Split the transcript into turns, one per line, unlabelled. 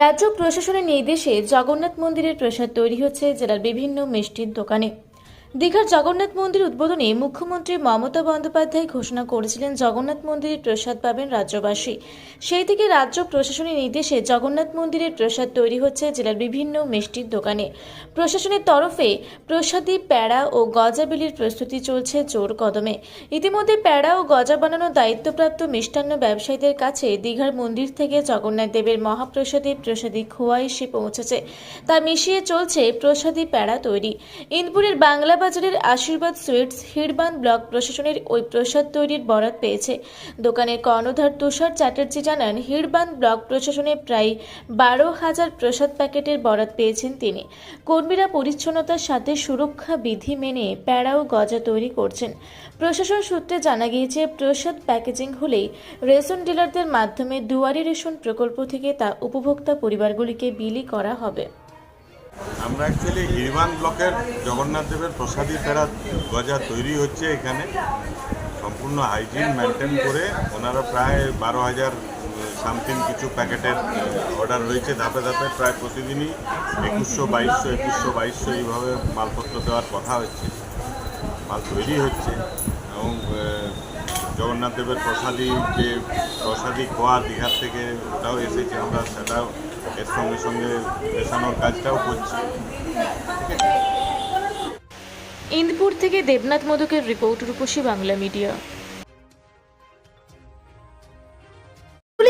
রাজ্য প্রশাসনের নির্দেশে জগন্নাথ মন্দিরের প্রসাদ তৈরি হচ্ছে জেলার বিভিন্ন মিষ্টির দোকানে। দীঘার জগন্নাথ মন্দির উদ্বোধনে মুখ্যমন্ত্রী মমতা বন্দ্যোপাধ্যায় ঘোষণা করেছিলেন জগন্নাথ মন্দিরের প্রসাদ পাবেন রাজ্যবাসী। সেই থেকে রাজ্য প্রশাসনের নির্দেশে জগন্নাথ মন্দিরের প্রসাদ তৈরি হচ্ছে জেলার বিভিন্ন মিষ্টির দোকানে। প্রশাসনের তরফে প্রসাদী, প্যাড়া ও গজা বিলির প্রস্তুতি চলছে জোর কদমে। ইতিমধ্যে প্যাড়া ও গজা বানানোর দায়িত্বপ্রাপ্ত মিষ্টান্ন ব্যবসায়ীদের কাছে দীঘার মন্দির থেকে জগন্নাথ দেবের মহাপ্রসাদী প্রসাদী খোয়া এসে পৌঁছেছে। তা মিশিয়ে চলছে প্রসাদী, প্যাড়া তৈরি। ইন্দপুরের বাংলা বাজারের আশীর্বাদ সুইটস হিড়বান ব্লক প্রশাসনের ওই প্রসাদ তৈরির বরাত পেয়েছে। দোকানের কর্ণধার তুষার চ্যাটার্জি জানান হিড়বান ব্লক প্রশাসনে প্রায় বারো হাজার প্রসাদ প্যাকেটের বরাত পেয়েছেন তিনি। কর্মীরা পরিচ্ছন্নতার সাথে সুরক্ষা বিধি মেনে প্যাড়া ও গজা তৈরি করছেন। প্রশাসন সূত্রে জানা গিয়েছে, প্রসাদ প্যাকেজিং হলেই রেশন ডিলারদের মাধ্যমে দুয়ারি রেশন প্রকল্প থেকে তা উপভোক্তা পরিবারগুলিকে বিলি করা হবে।
আমরা অ্যাকচুয়ালি হিরবান ব্লকের জগন্নাথ দেবের প্রসাদী ফেরা গজা তৈরি হচ্ছে এখানে। সম্পূর্ণ হাইজিন মেনটেন করে ওনারা প্রায় বারো হাজার সামথিং কিছু প্যাকেটের অর্ডার রয়েছে। ধাপে ধাপে প্রায় প্রতিদিনই একুশশো, বাইশশো একুশশো, বাইশশো এইভাবে মালপত্র দেওয়ার কথা হচ্ছে। মাল তৈরি হচ্ছে এবং জগন্নাথ দেবের প্রসাদী যে প্রসাদী খোয়া দীঘার থেকে ওটাও এসেছে আমরা সেটাও এর সঙ্গে সঙ্গে মেশানোর কাজটাও করছি।
ইন্দপুর থেকে দেবনাথ মধুকের রিপোর্ট রূপসী বাংলা মিডিয়া।